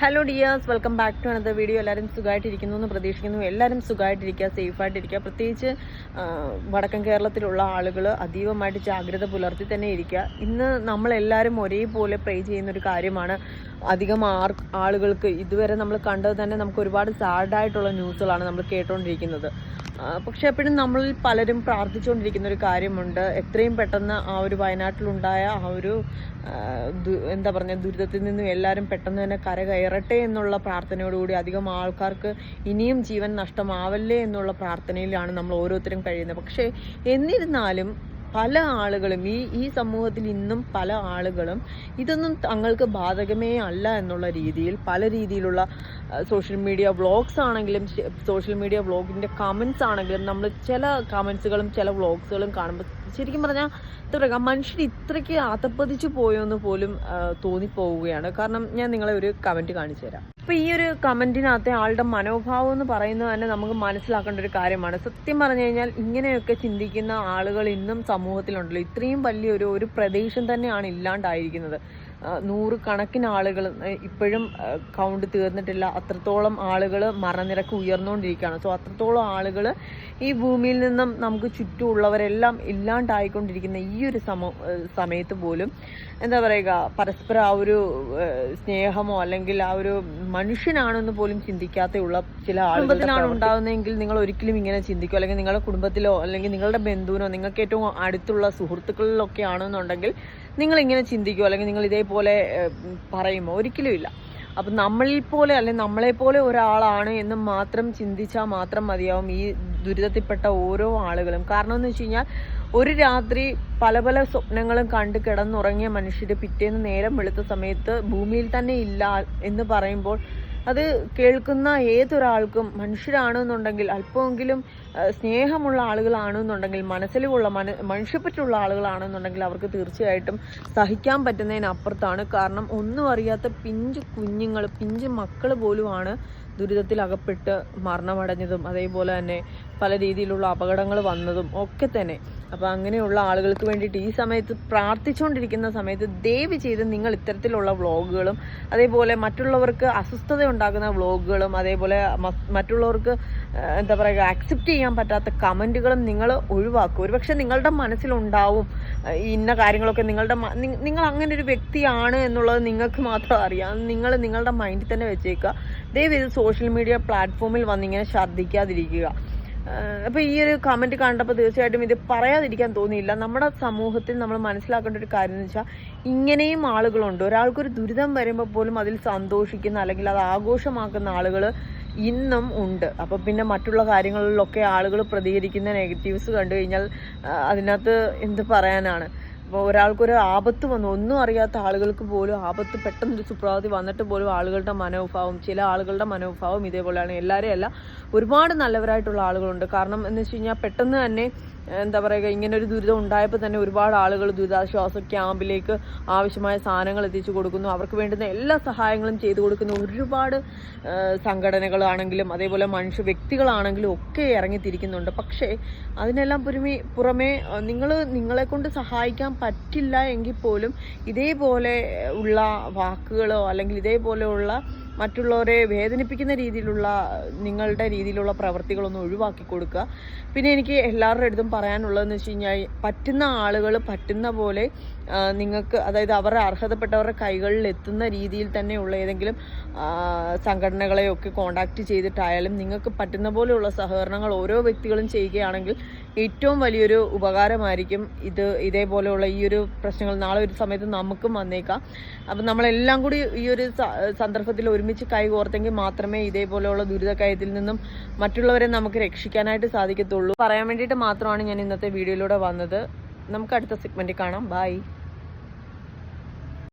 Hello dears welcome back to another video എല്ലാവരും സുഖമായിട്ടിരിക്കുന്നു എന്ന് പ്രതീക്ഷിക്കുന്നു. എല്ലാവരും സുഖമായിട്ടിരിക്കുക സേഫായിട്ടിരിക്കുക. പ്രത്യേകിച്ച് വടക്കൻ കേരളത്തിലുള്ള ആളുകൾ അതീവമായിട്ട് ജാഗ്രത പുലർത്തി തന്നെ ഇരിക്കുക. ഇന്ന് നമ്മളെല്ലാവരും ഒരേപോലെ പ്രേ ചെയ്യുന്ന ഒരു കാര്യമാണ്. അധികം ആർ ആളുകൾക്ക് ഇതുവരെ നമ്മൾ കണ്ടത് തന്നെ നമുക്ക് ഒരുപാട് സാഡായിട്ടുള്ള ന്യൂസുകളാണ് നമ്മൾ കേട്ടുകൊണ്ടിരിക്കുന്നത് പക്ഷേ എപ്പോഴും നമ്മൾ പലരും പ്രാർത്ഥിച്ചുകൊണ്ടിരിക്കുന്ന ഒരു കാര്യമുണ്ട്. എത്രയും പെട്ടെന്ന് ആ ഒരു വയനാട്ടിലുണ്ടായ ആ ഒരു എന്താ പറഞ്ഞ ദുരിതത്തിൽ നിന്നും എല്ലാവരും പെട്ടെന്ന് തന്നെ കര കയറട്ടെ എന്നുള്ള പ്രാർത്ഥനയോടുകൂടി അധികം ആൾക്കാർക്ക് ഇനിയും ജീവൻ നഷ്ടമാവല്ലേ എന്നുള്ള പ്രാർത്ഥനയിലാണ് നമ്മൾ ഓരോരുത്തരും കഴിയുന്നത്. പക്ഷേ എന്നിരുന്നാലും പല ആളുകളും ഈ ഈ സമൂഹത്തിൽ ഇന്നും പല ആളുകളും ഇതൊന്നും തങ്ങൾക്ക് ബാധകമേ അല്ല എന്നുള്ള രീതിയിൽ പല രീതിയിലുള്ള സോഷ്യൽ മീഡിയ വ്ളോഗ്സ് ആണെങ്കിലും സോഷ്യൽ മീഡിയ വ്ളോഗിന്റെ കമൻസ് ആണെങ്കിലും നമ്മൾ ചില കമൻസുകളും ചില വ്ളോഗ്സുകളും കാണുമ്പോൾ ശരിക്കും പറഞ്ഞാൽ ഇത്ര മനുഷ്യർ ഇത്രയ്ക്ക് ആത്തപ്പതിച്ച് പോയോ എന്ന് പോലും തോന്നിപ്പോവുകയാണ്. കാരണം ഞാൻ നിങ്ങളെ ഒരു കമന്റ് കാണിച്ചു തരാം. അപ്പോൾ ഈ ഒരു കമന്റിനകത്തെ ആളുടെ മനോഭാവം എന്ന് പറയുന്നത് തന്നെ നമുക്ക് മനസ്സിലാക്കേണ്ട ഒരു കാര്യമാണ്. സത്യം പറഞ്ഞു കഴിഞ്ഞാൽ ഇങ്ങനെയൊക്കെ ചിന്തിക്കുന്ന ആളുകൾ ഇന്നും സമൂഹത്തിലുണ്ടല്ലോ. ഇത്രയും വലിയൊരു ഒരു പ്രദേശം തന്നെയാണ് ഇല്ലാണ്ടായിരിക്കുന്നത്. നൂറുകണക്കിന് ആളുകൾ ഇപ്പോഴും കൗണ്ട് തീർന്നിട്ടില്ല. അത്രത്തോളം ആളുകൾ മരണനിരക്ക് ഉയർന്നുകൊണ്ടിരിക്കുകയാണ്. സോ അത്രത്തോളം ആളുകൾ ഈ ഭൂമിയിൽ നിന്നും നമുക്ക് ചുറ്റുമുള്ളവരെല്ലാം ഇല്ലാണ്ടായിക്കൊണ്ടിരിക്കുന്ന ഈ ഒരു സമ സമയത്ത് പോലും എന്താ പറയുക പരസ്പരം ആ ഒരു സ്നേഹമോ അല്ലെങ്കിൽ ആ ഒരു മനുഷ്യനാണെന്ന് പോലും ചിന്തിക്കാത്തുള്ള ചില ആളുകളിലാണ് ഉണ്ടാകുന്നതെങ്കിൽ നിങ്ങൾ ഒരിക്കലും ഇങ്ങനെ ചിന്തിക്കുക അല്ലെങ്കിൽ നിങ്ങളുടെ കുടുംബത്തിലോ അല്ലെങ്കിൽ നിങ്ങളുടെ ബന്ധുവിനോ നിങ്ങൾക്ക് ഏറ്റവും അടുത്തുള്ള സുഹൃത്തുക്കളിലൊക്കെ ആണെന്നുണ്ടെങ്കിൽ നിങ്ങൾ ഇങ്ങനെ ചിന്തിക്കുമോ അല്ലെങ്കിൽ നിങ്ങൾ ഇതേപോലെ പറയുമോ? ഒരിക്കലും ഇല്ല. അപ്പം നമ്മളിൽ പോലെ അല്ലെങ്കിൽ നമ്മളെ പോലെ ഒരാളാണ് എന്ന് മാത്രം ചിന്തിച്ചാൽ മാത്രം മതിയാവും ഈ ദുരിതത്തിൽപ്പെട്ട ഓരോ ആളുകളും. കാരണം എന്ന് വെച്ച് കഴിഞ്ഞാൽ ഒരു രാത്രി പല പല സ്വപ്നങ്ങളും കണ്ട് കിടന്നുറങ്ങിയ മനുഷ്യർ പിറ്റേന്ന് നേരം വെളുത്ത സമയത്ത് ഭൂമിയിൽ തന്നെ ഇല്ല എന്ന് പറയുമ്പോൾ അത് കേൾക്കുന്ന ഏതൊരാൾക്കും മനുഷ്യരാണെന്നുണ്ടെങ്കിൽ അല്പമെങ്കിലും സ്നേഹമുള്ള ആളുകളാണെന്നുണ്ടെങ്കിൽ മനസ്സിലുള്ള മന മനുഷ്യപ്പറ്റുള്ള ആളുകളാണെന്നുണ്ടെങ്കിൽ അവർക്ക് തീർച്ചയായിട്ടും സഹിക്കാൻ പറ്റുന്നതിനപ്പുറത്താണ്. കാരണം ഒന്നും അറിയാത്ത പിഞ്ചു കുഞ്ഞുങ്ങൾ പിഞ്ചു മക്കൾ പോലുമാണ് ദുരിതത്തിൽ അകപ്പെട്ട് മരണമടഞ്ഞതും അതേപോലെ തന്നെ പല രീതിയിലുള്ള അപകടങ്ങൾ വന്നതും ഒക്കെ തന്നെ. അപ്പോൾ അങ്ങനെയുള്ള ആളുകൾക്ക് വേണ്ടിയിട്ട് ഈ സമയത്ത് പ്രാർത്ഥിച്ചുകൊണ്ടിരിക്കുന്ന സമയത്ത് ദയവ് ചെയ്ത് നിങ്ങൾ ഇത്തരത്തിലുള്ള വ്ളോഗുകളും അതേപോലെ മറ്റുള്ളവർക്ക് അസ്വസ്ഥത ഉണ്ടാക്കുന്ന വ്ളോഗുകളും അതേപോലെ മറ്റുള്ളവർക്ക് എന്താ പറയുക അക്സെപ്റ്റ് ചെയ്യാൻ പറ്റാത്ത കമന്റുകളും നിങ്ങൾ ഒഴിവാക്കുക ഒരുപക്ഷെ നിങ്ങളുടെ മനസ്സിലുണ്ടാവും ഇന്ന കാര്യങ്ങളൊക്കെ നിങ്ങളുടെ നിങ്ങൾ അങ്ങനെ ഒരു വ്യക്തിയാണ് എന്നുള്ളത് നിങ്ങൾക്ക് മാത്രം അറിയാം. നിങ്ങൾ നിങ്ങളുടെ മൈൻഡിൽ തന്നെ വെച്ചേക്കുക. ദയവ് ഇത് സോഷ്യൽ മീഡിയ പ്ലാറ്റ്ഫോമിൽ വന്നിങ്ങനെ ശ്രദ്ധിക്കാതിരിക്കുക അപ്പോൾ ഈ ഒരു കമന്റ് കണ്ടപ്പോൾ തീർച്ചയായിട്ടും ഇത് പറയാതിരിക്കാൻ തോന്നിയില്ല. നമ്മുടെ സമൂഹത്തിൽ നമ്മൾ മനസ്സിലാക്കേണ്ട ഒരു കാര്യം എന്ന് വെച്ചാൽ ഇങ്ങനെയും ആളുകളുണ്ട്. ഒരാൾക്കൊരു ദുരിതം വരുമ്പോൾ പോലും അതിൽ സന്തോഷിക്കുന്ന അല്ലെങ്കിൽ അത് ആഘോഷമാക്കുന്ന ആളുകൾ ഇന്നും ഉണ്ട്. അപ്പോൾ പിന്നെ മറ്റുള്ള കാര്യങ്ങളിലൊക്കെ ആളുകൾ പ്രതികരിക്കുന്ന നെഗറ്റീവ്സ് കണ്ടു കഴിഞ്ഞാൽ അതിനകത്ത് എന്ത് പറയാനാണ്? ഒരാൾക്കൊരു ആപത്ത് വന്നു. ഒന്നും അറിയാത്ത ആളുകൾക്ക് പോലും ആപത്ത് പെട്ടെന്നൊരു സുപ്രഭാതി വന്നിട്ട് പോലും ആളുകളുടെ മനോഭാവം ചില ആളുകളുടെ മനോഭാവം ഇതേപോലെയാണ്. എല്ലാവരെയും അല്ല ഒരുപാട് നല്ലവരായിട്ടുള്ള ആളുകളുണ്ട്. കാരണം എന്ന് വെച്ച് കഴിഞ്ഞാൽ പെട്ടെന്ന് തന്നെ എന്താ പറയുക ഇങ്ങനെ ഒരു ദുരിതം ഉണ്ടായപ്പോൾ തന്നെ ഒരുപാട് ആളുകൾ ദുരിതാശ്വാസ ക്യാമ്പിലേക്ക് ആവശ്യമായ സാധനങ്ങൾ എത്തിച്ചു കൊടുക്കുന്നു. അവർക്ക് വേണ്ടുന്ന എല്ലാ സഹായങ്ങളും ചെയ്തു കൊടുക്കുന്ന. ഒരുപാട് സംഘടനകളാണെങ്കിലും അതേപോലെ മനുഷ്യ വ്യക്തികളാണെങ്കിലും ഒക്കെ ഇറങ്ങിത്തിരിക്കുന്നുണ്ട്. പക്ഷേ അതിനെല്ലാം പുറമേ പുറമേ നിങ്ങൾ നിങ്ങളെ കൊണ്ട് സഹായിക്കാൻ പറ്റില്ല എങ്കിൽ പോലും ഇതേപോലെ ഉള്ള വാക്കുകളോ അല്ലെങ്കിൽ ഇതേപോലെയുള്ള മറ്റുള്ളവരെ വേദനിപ്പിക്കുന്ന രീതിയിലുള്ള നിങ്ങളുടെ രീതിയിലുള്ള പ്രവർത്തികളൊന്നും ഒഴിവാക്കി കൊടുക്കുക. പിന്നെ എനിക്ക് എല്ലാവരുടെ അടുത്തും പറയാനുള്ളതെന്ന് വെച്ച് കഴിഞ്ഞാൽ പറ്റുന്ന ആളുകൾ പറ്റുന്ന പോലെ നിങ്ങൾക്ക് അതായത് അവരുടെ അർഹതപ്പെട്ടവരുടെ കൈകളിൽ എത്തുന്ന രീതിയിൽ തന്നെയുള്ള ഏതെങ്കിലും സംഘടനകളെയൊക്കെ കോണ്ടാക്ട് ചെയ്തിട്ടായാലും നിങ്ങൾക്ക് പറ്റുന്ന പോലെയുള്ള സഹകരണങ്ങൾ ഓരോ വ്യക്തികളും ചെയ്യുകയാണെങ്കിൽ ഏറ്റവും വലിയൊരു ഉപകാരമായിരിക്കും ഇത് ഇതേപോലെയുള്ള ഈ ഒരു പ്രശ്നങ്ങൾ നാളെ ഒരു സമയത്ത് നമുക്കും വന്നേക്കാം. അപ്പം നമ്മളെല്ലാം കൂടി ഈ ഒരു സന്ദർഭത്തിൽ സന്ദർഭത്തിൽ ഒരുമിച്ച് കൈകോർത്തെങ്കിൽ മാത്രമേ ഇതേപോലെയുള്ള ദുരിതക്കയത്തിൽ നിന്നും മറ്റുള്ളവരെ നമുക്ക് രക്ഷിക്കാനായിട്ട് സാധിക്കത്തുള്ളൂ. പറയാൻ വേണ്ടിയിട്ട് മാത്രമാണ് ഞാൻ ഇന്നത്തെ വീഡിയോയിലൂടെ വന്നത്. നമുക്ക് അടുത്ത സെഗ്മെന്റിൽ കാണാം. ബൈ.